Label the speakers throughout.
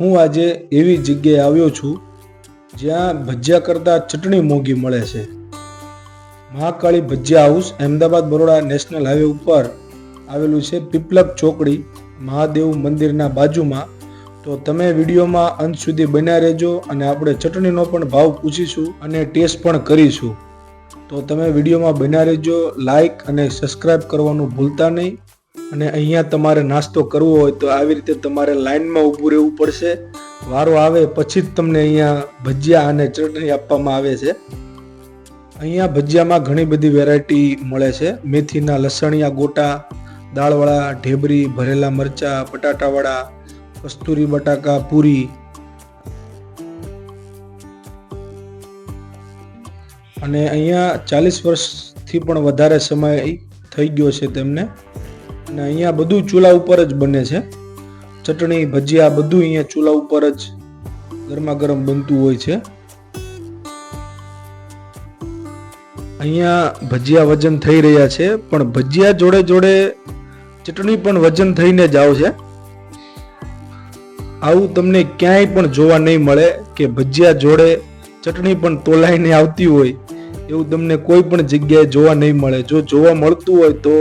Speaker 1: હું આજે એવી જગ્યાએ આવ્યો છું જ્યાં ભજીયા કરતાં ચટણી મોંઘી મળે છે. Mahakali Bhajiya house Ahmedabad Baroda national highway ઉપર આવેલું છે પીપલક ચોકડી મહાદેવ મંદિરના બાજુમાં. તો તમે વિડીયોમાં અંત સુધી બન્યા રહેજો અને આપણે ચટણીનો પણ ભાવ પૂછીશું અને ટેસ્ટ પણ કરીશું. તો તમે વિડીયોમાં બન્યા રહેજો લાઇક અને સબસ્ક્રાઈબ કરવાનું ભૂલતા નહીં. અને અહીંયા તમારે નાસ્તો કરવો હોય તો આવી રીતે તમારે લાઇનમાં ઊભું રહેવું પડશે. વારો આવે પછી જ તમને અહીંયા ભજીયા અને ચટણી આપવામાં આવે છે. અહીંયા ભજીયામાં ઘણી બધી વેરાયટી મળે છે. મેથીના લસણિયા ગોટા, દાળવાળા, ઢેબરી, ભરેલા મરચા બટાટાવાળા કસ્તુરી બટાકા, પૂરી. અને અહીંયા ચાલીસ વર્ષથી પણ વધારે સમય થઈ ગયો છે તેમને. અને અહીંયા બધું ચૂલા ઉપર જ બને છે. ચટણી, ભજીયા બધું અહીંયા ચૂલા ઉપર જ ગરમા ગરમ બનતું હોય છે. અહીંયા ભજીયા વજન થઈ રહ્યા છે, પણ ભજીયા જોડે જોડે ચટણી પણ વજન થઈને જ આવશે. આવું તમને ક્યાંય પણ જોવા નહીં મળે કે ભજીયા જોડે ચટણી પણ તોલાઈને આવતી હોય, એવું તમને કોઈ પણ જગ્યાએ જોવા નહીં મળે. જો જોવા મળતું હોય તો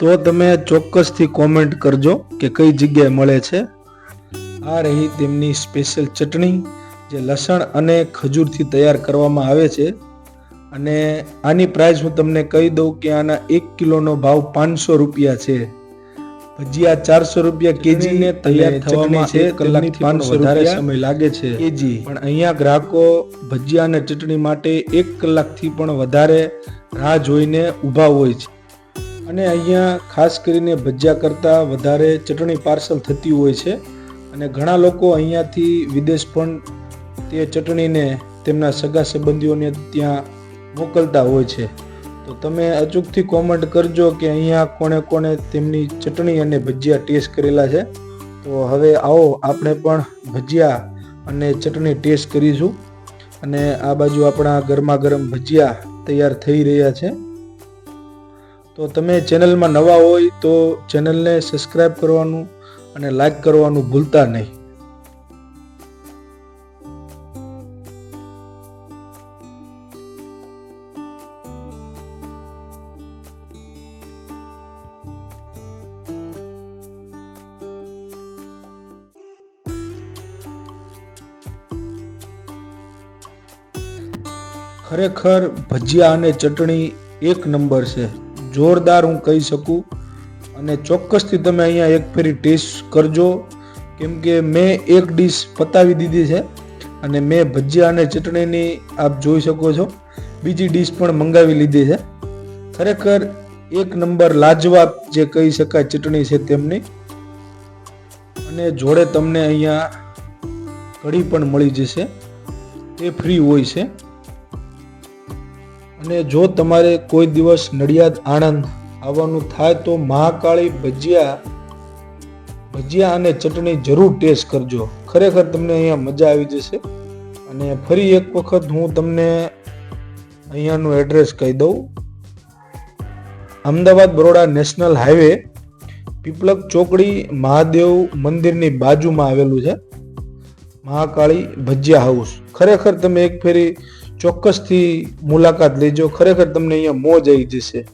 Speaker 1: તો તમે ચોક્કસથી કોમેન્ટ કરજો કે કઈ જગ્યાએ મળે છે. આ રહી તેમની સ્પેશિયલ ચટણી જે લસણ અને ખજૂરથી તૈયાર કરવામાં આવે છે. અને આની પ્રાઇસ હું તમને કહી દઉં કે આના એક કિલોનો ભાવ પાંચસો રૂપિયા છે. ભજીયા ચારસો રૂપિયા કેજી ને તૈયાર થવામાં છે કલાકથી પાંચસો વધારે સમય લાગે છે. કેજી. પણ અહીંયા ગ્રાહકો ભજીયા અને ચટણી માટે એક કલાકથી પણ વધારે રાહ જોઈને ઊભા હોય છે. અને અહીંયા ખાસ કરીને ભજીયા કરતાં વધારે ચટણી પાર્સલ થતી હોય છે. અને ઘણા લોકો અહીંયાથી વિદેશ પણ તે ચટણીને તેમના સગા સંબંધીઓને ત્યાં મોકલતા હોય છે. તો તમે અચૂકથી કોમેન્ટ કરજો કે અહીંયા કોણે કોણે તેમની ચટણી અને ભજીયા ટેસ્ટ કરેલા છે. તો હવે આવો આપણે પણ ભજીયા અને ચટણી ટેસ્ટ કરીશું. અને આ બાજુ આપણા ગરમા ગરમ ભજીયા તૈયાર થઈ રહ્યા છે. તો તમે ચેનલમાં નવા હોય તો ચેનલને સબસ્ક્રાઈબ કરવાનું અને લાઈક કરવાનું ભૂલતા નહીં. ખરેખર ભજીયા અને ચટણી એક નંબર છે. જોરદાર હું કહી શકું. અને ચોક્કસથી તમે અહીંયા એક ફેરી ટેસ્ટ કરજો. કેમ કે મેં એક ડીશ પતાવી દીધી છે અને મેં ભજીયા અને ચટણીની આપ જોઈ શકો છો. બીજી ડીશ પણ મંગાવી લીધી છે. ખરેખર એક નંબર લાજવાબ જે કહી શકાય ચટણી છે તેમની. અને જોડે તમને અહીંયા કઢી પણ મળી જશે. એ ફ્રી હોય છે. અને જો તમારે કોઈ દિવસ નડિયાદ આણંદ આવવાનું થાય તો મહાકાળી ભજીયા ભજીયા અને ચટણી જરૂર ટેસ્ટ કરજો. ખરેખર તમને અહીંયા મજા આવી જશે. અને ફરી એક વખત હું તમને અહીંયાનું એડ્રેસ કહી દઉં. અમદાવાદ બરોડા નેશનલ હાઈવે પીપલક ચોકડી મહાદેવ મંદિરની બાજુમાં આવેલું છે. મહાકાળી ભજીયા હાઉસ ખરેખર તમે એક ફેરી ચોક્કસથી મુલાકાત લેજો. ખરેખર તમને અહીંયા મોજ આવી જશે.